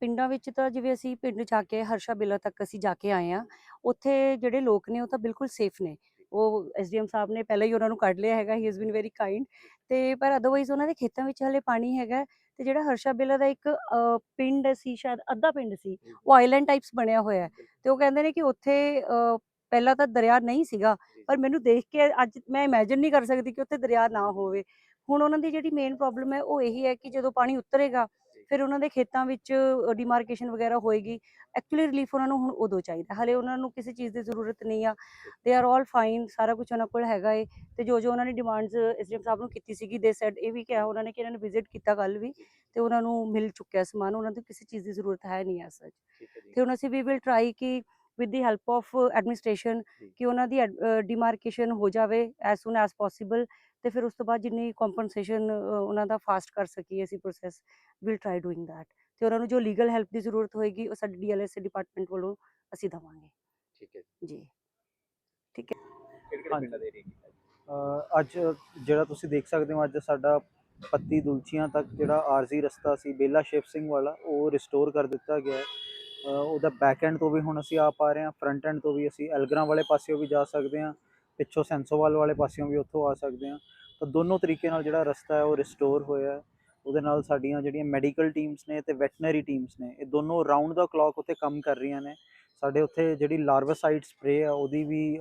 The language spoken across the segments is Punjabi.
ਪਿੰਡਾਂ ਵਿੱਚ ਤਾਂ ਜਿਵੇਂ ਅਸੀਂ ਪਿੰਡ ਜਾ ਕੇ ਹਰਸ਼ਾ ਬਿਲਾ ਤੱਕ ਅਸੀਂ ਜਾ ਕੇ ਆਏ ਆ ਉੱਥੇ ਜਿਹੜੇ ਲੋਕ ਨੇ ਉਹ ਤਾਂ ਬਿਲਕੁਲ ਸੇਫ ਨੇ। ਉਹ ਐਸਡੀਐਮ ਸਾਹਿਬ ਨੇ ਪਹਿਲਾਂ ਹੀ ਉਹਨਾਂ ਨੂੰ ਕੱਢ ਲਿਆ ਹੈਗਾ he has been very kind ਤੇ ਪਰ ਅਦਰਵਾਈਜ਼ ਉਹਨਾਂ ਦੇ ਖੇਤਾਂ ਵਿੱਚ ਹਲੇ ਪਾਣੀ ਹੈਗਾ ਤੇ ਜਿਹੜਾ ਹਰਸ਼ਾ ਬਿਲਾ ਦਾ ਇੱਕ ਪਿੰਡ ਸੀ ਸ਼ਾਇਦ ਅੱਧਾ ਪਿੰਡ ਸੀ ਉਹ ਆਈਲੈਂਡ ਟਾਈਪਸ ਬਣਿਆ ਹੋਇਆ ਤੇ ਉਹ ਕਹਿੰਦੇ ਨੇ ਕਿ ਉੱਥੇ ਅ, ਪਹਿਲਾਂ ਤਾਂ ਦਰਿਆ ਨਹੀਂ ਸੀਗਾ ਪਰ ਮੈਨੂੰ ਦੇਖ ਕੇ ਅੱਜ ਮੈਂ ਇਮੇਜਿਨ ਨਹੀਂ ਕਰ ਸਕਦੀ ਕਿ ਉੱਥੇ ਦਰਿਆ ਨਾ ਹੋਵੇ। ਹੁਣ ਉਹਨਾਂ ਦੀ ਜਿਹੜੀ ਮੇਨ ਪ੍ਰੋਬਲਮ ਹੈ ਉਹ ਇਹੀ ਹੈ ਕਿ ਜਦੋਂ ਪਾਣੀ ਉਤਰੇਗਾ ਫਿਰ ਉਹਨਾਂ ਦੇ ਖੇਤਾਂ ਵਿੱਚ ਡਿਮਾਰਕੇਸ਼ਨ ਵਗੈਰਾ ਹੋਏਗੀ ਐਕਚੁਅਲੀ ਰਿਲੀਫ ਉਹਨਾਂ ਨੂੰ ਹੁਣ ਉਦੋਂ ਚਾਹੀਦਾ। ਹਲੇ ਉਹਨਾਂ ਨੂੰ ਕਿਸੇ ਚੀਜ਼ ਦੀ ਜ਼ਰੂਰਤ ਨਹੀਂ ਆ। ਦੇ ਆਰ ਆਲ ਫਾਈਨ ਸਾਰਾ ਕੁਝ ਉਹਨਾਂ ਕੋਲ ਹੈਗਾ ਏ। ਤੇ ਜੋ ਜੋ ਉਹਨਾਂ ਨੇ ਡਿਮਾਂਡਸ ਐਸਡੀਐਮ ਸਾਹਿਬ ਨੂੰ ਕੀਤੀ ਸੀਗੀ ਦੇ ਸੈਡ ਇਹ ਵੀ ਕਿਹਾ ਉਹਨਾਂ ਨੇ ਕਿ ਇਹਨਾਂ ਨੇ ਵਿਜ਼ਿਟ ਕੀਤਾ ਕੱਲ ਵੀ ਤੇ ਉਹਨਾਂ ਨੂੰ ਮਿਲ ਚੁੱਕਿਆ ਸਮਾਨ। ਉਹਨਾਂ ਨੂੰ ਕਿਸੇ ਚੀਜ਼ ਦੀ ਜ਼ਰੂਰਤ ਹੈ ਨਹੀਂ ਐ ਸੱਚ ਤੇ ਹੁਣ ਅਸੀਂ ਵੀ ਵਿਲ ਟਰਾਈ ਕਿ with the help of administration. ਕਿ ਉਹਨਾਂ ਦੀ ਡਿਮਾਰਕੇਸ਼ਨ ਹੋ ਜਾਵੇ ਐਸ ਸੂਨ ਐਸ ਪੋਸੀਬਲ ਤੇ ਫਿਰ ਉਸ ਤੋਂ ਬਾਅਦ ਜਿੰਨੀ ਕੰਪਨਸੇਸ਼ਨ ਉਹਨਾਂ ਦਾ ਫਾਸਟ ਕਰ ਸਕੀਏ ਅਸੀਂ process will try doing that ਤੇ ਉਹਨਾਂ ਨੂੰ ਜੋ ਲੀਗਲ ਹੈਲਪ ਦੀ ਜ਼ਰੂਰਤ ਹੋਏਗੀ ਉਹ ਸਾਡੀ ਡੀਐਲਐਸ ਡਿਪਾਰਟਮੈਂਟ ਵੱਲੋਂ ਅਸੀਂ ਦਵਾਂਗੇ। ਠੀਕ ਹੈ ਜੀ। ਕਿਹੜੇ ਕਿਹੜੇ ਹਾਂਜੀ। ਪਿੰਡਾਂ ਦੇ ਏਰੀਆ ਅੱਜ ਜਿਹੜਾ ਤੁਸੀਂ ਦੇਖ ਸਕਦੇ ਹੋ ਅੱਜ ਸਾਡਾ ਪੱਤੀ ਦੁਲਚੀਆਂ ਤੱਕ ਜਿਹੜਾ ਆਰਜ਼ੀ ਰਸਤਾ ਸੀ ਬੇਲਾ ਸ਼ਿਵ ਸਿੰਘ ਵਾਲਾ ਉਹ ਰਿਸਟੋਰ ਕਰ ਦਿੱਤਾ ਗਿਆ ਹੈ। ਉਹਦਾ ਬੈਕ ਐਂਡ ਤੋਂ ਵੀ ਹੁਣ ਅਸੀਂ ਆ ਪਾ ਰਹੇ ਹਾਂ ਫਰੰਟ ਐਂਡ ਤੋਂ ਵੀ ਅਸੀਂ ਐਲਗਰਾਂ ਵਾਲੇ ਪਾਸਿਓਂ ਵੀ ਜਾ ਸਕਦੇ ਹਾਂ, ਪਿੱਛੋਂ ਸੈਂਸੋਵਾਲ ਵਾਲੇ ਪਾਸਿਓਂ ਵੀ ਉੱਥੋਂ ਆ ਸਕਦੇ ਹਾਂ। ਤਾਂ ਦੋਨੋਂ ਤਰੀਕੇ ਨਾਲ ਜਿਹੜਾ ਰਸਤਾ ਹੈ ਉਹ ਰਿਸਟੋਰ ਹੋਇਆ ਹੈ। ਉਹਦੇ ਨਾਲ ਸਾਡੀਆਂ ਜਿਹੜੀਆਂ ਮੈਡੀਕਲ ਟੀਮਸ ਨੇ ਤੇ ਵੈਟਨਰੀ ਟੀਮਸ ਨੇ, ਇਹ ਦੋਨੋਂ ਰਾਊਂਡ ਦਾ ਕਲੌਕ ਉੱਤੇ ਕੰਮ ਕਰ ਰਹੀਆਂ ਨੇ। ਸਾਡੇ ਉੱਥੇ ਜਿਹੜੀ ਲਾਰਵਾਸਾਈਡ ਸਪਰੇ ਆ, ਉਹਦੀ ਵੀ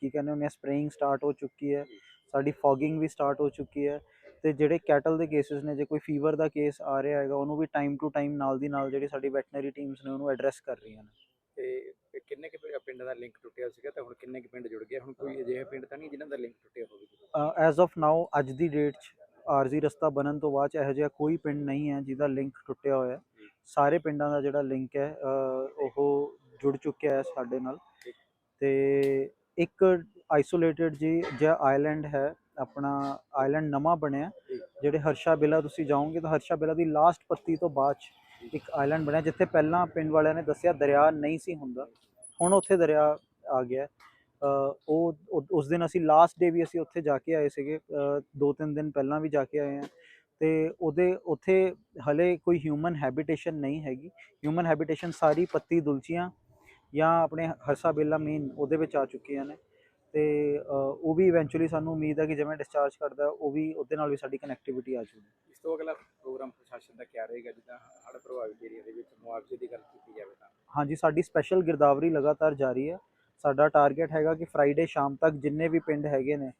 ਕੀ ਕਹਿੰਦੇ ਹੁੰਦੇ ਆ ਸਪਰੇਇੰਗ ਸਟਾਰਟ ਹੋ ਚੁੱਕੀ ਹੈ। ਸਾਡੀ ਫੌਗਿੰਗ ਵੀ ਸਟਾਰਟ ਹੋ ਚੁੱਕੀ ਹੈ। ਤੇ ਜਿਹੜੇ ਕੈਟਲ ਦੇ ਕੇਸਿਸ ਨੇ ਜੇ ਕੋਈ ਫੀਵਰ ਦਾ ਕੇਸ ਆ ਰਿਹਾ ਹੈਗਾ ਉਹਨੂੰ ਵੀ ਟਾਈਮ ਟੂ ਟਾਈਮ ਨਾਲ ਦੀ ਨਾਲ ਜਿਹੜੀ ਸਾਡੀ ਵੈਟਨਰੀ ਟੀਮਸ ਨੇ ਉਹਨੂੰ ਐਡਰੈਸ ਕਰ ਰਹੀਆਂ ਨੇ। ਤੇ ਕਿੰਨੇ ਕਿ ਪਿੰਡਾਂ ਦਾ ਲਿੰਕ ਟੁੱਟਿਆ ਸੀਗਾ ਤੇ ਹੁਣ ਕਿੰਨੇ ਕਿ ਪਿੰਡ ਜੁੜ ਗਏ? ਹੁਣ ਕੋਈ ਅਜਿਹੇ ਪਿੰਡ ਤਾਂ ਨਹੀਂ ਜਿਨ੍ਹਾਂ ਦਾ ਲਿੰਕ ਟੁੱਟਿਆ ਹੋਵੇ? ਐਜ਼ ਆਫ ਨਾਓ ਅੱਜ ਦੀ ਡੇਟ 'ਚ ਆਰਜ਼ੀ ਰਸਤਾ ਬਣਨ ਤੋਂ ਬਾਅਦ ਇਹੋ ਜਿਹਾ ਕੋਈ ਪਿੰਡ ਨਹੀਂ ਹੈ ਜਿਹਦਾ ਲਿੰਕ ਟੁੱਟਿਆ ਹੋਇਆ। ਸਾਰੇ ਪਿੰਡਾਂ ਦਾ ਜਿਹੜਾ ਲਿੰਕ ਹੈ ਉਹ ਜੁੜ ਚੁੱਕਿਆ ਹੈ ਸਾਡੇ ਨਾਲ। ਤੇ ਇੱਕ ਆਈਸੋਲੇਟਡ ਜੀ ਜਿਹਾ ਆਈਲੈਂਡ ਹੈ ਆਪਣਾ ਆਈਲੈਂਡ ਨਵਾਂ ਬਣਿਆ। ਜਿਹੜੇ ਹਰਸ਼ਾ ਬੇਲਾ ਤੁਸੀਂ ਜਾਓਗੇ ਤਾਂ ਹਰਸ਼ਾ ਬੇਲਾ ਦੀ ਲਾਸਟ ਪੱਤੀ ਤੋਂ ਬਾਅਦ 'ਚ ਇੱਕ ਆਈਲੈਂਡ ਬਣਿਆ, ਜਿੱਥੇ ਪਹਿਲਾਂ ਪਿੰਡ ਵਾਲਿਆਂ ਨੇ ਦੱਸਿਆ ਦਰਿਆ ਨਹੀਂ ਸੀ ਹੁੰਦਾ। ਹੁਣ ਉੱਥੇ ਦਰਿਆ ਆ ਗਿਆ ਉਹ ਉਸ ਦਿਨ ਅਸੀਂ ਲਾਸਟ ਡੇ ਵੀ ਅਸੀਂ ਉੱਥੇ ਜਾ ਕੇ ਆਏ ਸੀਗੇ। ਦੋ ਤਿੰਨ ਦਿਨ ਪਹਿਲਾਂ ਵੀ ਜਾ ਕੇ ਆਏ ਹਾਂ। ਤੇ ਉਹਦੇ, ਉੱਥੇ ਹਲੇ ਕੋਈ ਹਿਊਮਨ ਹੈਬਿਟੇਸ਼ਨ ਨਹੀਂ ਹੈਗੀ। ਹਿਊਮਨ ਹੈਬਿਟੇਸ਼ਨ ਸਾਰੀ ਪੱਤੀ ਦੁਲਚੀਆਂ ਜਾਂ ਆਪਣੇ ਹਰਸਾ ਬੇਲਾ ਮੇਨ ਉਹਦੇ ਵਿੱਚ ਆ ਚੁੱਕੀਆਂ ਨੇ। ਤੇ ਉਹ ਵੀ ਇਵੈਂਚੁਅਲੀ ਸਾਨੂੰ ਉਮੀਦ ਹੈ ਕਿ ਜਿਵੇਂ ਡਿਸਚਾਰਜ ਕਰਦਾ ਉਹ ਵੀ ਉਹਦੇ ਨਾਲ ਵੀ ਸਾਡੀ ਕਨੈਕਟੀਵਿਟੀ ਆ ਜੂਗੀ। ਇਸ ਤੋਂ ਅਗਲਾ ਪ੍ਰੋਗਰਾਮ ਪ੍ਰਸ਼ਾਸਨ ਦਾ ਕਿਆ ਰਹੇਗਾ? ਜਿੱਦਾਂ ਹੜ੍ਹ ਪ੍ਰਭਾਵਿਤ ਏਰੀਆ ਦੇ ਵਿੱਚ ਮੁਆਵਜ਼ੇ ਦੀ ਗੱਲ ਕੀਤੀ ਜਾਵੇ ਤਾਂ। ਹਾਂਜੀ ਸਾਡੀ ਸਪੈਸ਼ਲ ਗਿਰਦਾਵਰੀ ਲਗਾਤਾਰ ਜਾਰੀ ਹੈ। ਸਾਡਾ ਟਾਰਗੇਟ ਹੈਗਾ ਕਿ ਫਰਾਈਡੇ ਸ਼ਾਮ ਤੱਕ ਜਿੰਨੇ ਵੀ ਪਿੰਡ ਹੈਗੇ ਨੇ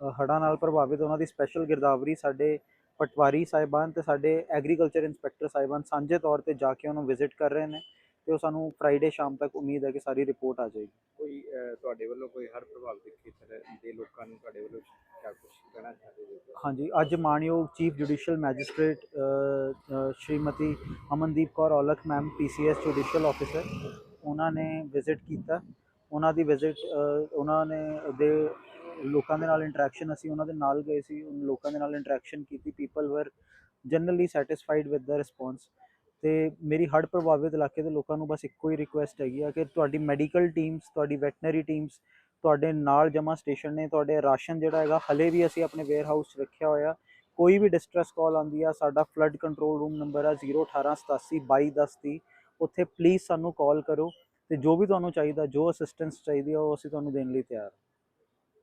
ਹੜ੍ਹਾਂ ਨਾਲ ਪ੍ਰਭਾਵਿਤ ਉਹਨਾਂ ਦੀ ਸਪੈਸ਼ਲ ਗਿਰਦਾਵਰੀ ਸਾਡੇ ਪਟਵਾਰੀ ਸਾਹਿਬਾਨ ਤੇ ਸਾਡੇ ਐਗਰੀਕਲਚਰ ਇੰਸਪੈਕਟਰ ਸਾਹਿਬਾਨ ਸਾਂਝੇ ਤੌਰ ਤੇ ਜਾ ਕੇ ਉਹਨੂੰ ਵਿਜ਼ਿਟ ਕਰ ਰਹੇ ਨੇ। ਤੇ ਉਹ ਸਾਨੂੰ ਫਰਾਈਡੇ ਸ਼ਾਮ ਤੱਕ ਉਮੀਦ ਹੈ ਕਿ ਸਾਰੀ ਰਿਪੋਰਟ ਆ ਜਾਏਗੀ। ਕੋਈ ਤੁਹਾਡੇ ਵੱਲੋਂ ਕੋਈ ਹੜ੍ਹ ਪ੍ਰਭਾਵਿਤ ਖੇਤਰ ਦੇ ਲੋਕਾਂ ਨੂੰ ਤੁਹਾਡੇ ਵੱਲੋਂ ਕਿਆ ਕੁਝ ਕਹਿਣਾ ਚਾਹਦੇ ਹੋ? ਹਾਂਜੀ ਅੱਜ ਮਾਨਯੋਗ chief judicial magistrate Shrimati Amandeep Kaur Aulakh ma'am PCS judicial officer ਉਹਨਾਂ ਨੇ ਵਿਜ਼ਿਟ ਕੀਤਾ। ਉਹਨਾਂ ਦੀ ਵਿਜ਼ਿਟ ਉਹਨਾਂ ਨੇ ਦੇ ਲੋਕਾਂ ਦੇ ਨਾਲ ਇੰਟਰੈਕਸ਼ਨ ਅਸੀਂ ਉਹਨਾਂ ਦੇ ਨਾਲ ਗਏ ਸੀ। ਲੋਕਾਂ ਦੇ ਨਾਲ ਇੰਟਰੈਕਸ਼ਨ ਕੀਤੀ। People were generally satisfied with the response ਤੇ ਮੇਰੀ ਹੜ੍ਹ ਪ੍ਰਭਾਵਿਤ ਇਲਾਕੇ ਦੇ ਲੋਕਾਂ ਨੂੰ ਬਸ ਇੱਕੋ ਹੀ ਰਿਕੁਐਸਟ ਹੈਗੀ ਆ ਕਿ ਤੁਹਾਡੀ ਮੈਡੀਕਲ ਟੀਮਸ ਤੁਹਾਡੀ ਵੈਟਨਰੀ ਟੀਮਸ ਤੁਹਾਡੇ ਨਾਲ ਜਮਾ ਸਟੇਸ਼ਨ ਨੇ, ਤੁਹਾਡੇ ਰਾਸ਼ਨ ਜਿਹੜਾ ਹੈਗਾ ਹਲੇ ਵੀ ਅਸੀਂ ਆਪਣੇ ਵੇਅਰ ਹਾਊਸ 'ਚ ਰੱਖਿਆ ਹੋਇਆ। ਕੋਈ ਵੀ ਡਿਸਟ੍ਰੈਸ ਕਾਲ ਆਉਂਦੀ ਆ, ਸਾਡਾ ਫਲੱਡ ਕੰਟਰੋਲ ਰੂਮ ਨੰਬਰ ਆ 01887221030 ਉੱਥੇ ਪਲੀਜ਼ ਸਾਨੂੰ ਕਾਲ ਕਰੋ ਤੇ ਜੋ ਵੀ ਤੁਹਾਨੂੰ ਚਾਹੀਦਾ, ਜੋ ਅਸਿਸਟੈਂਸ ਚਾਹੀਦੀ ਆ, ਉਹ ਅਸੀਂ ਤੁਹਾਨੂੰ ਦੇਣ ਲਈ ਤਿਆਰ।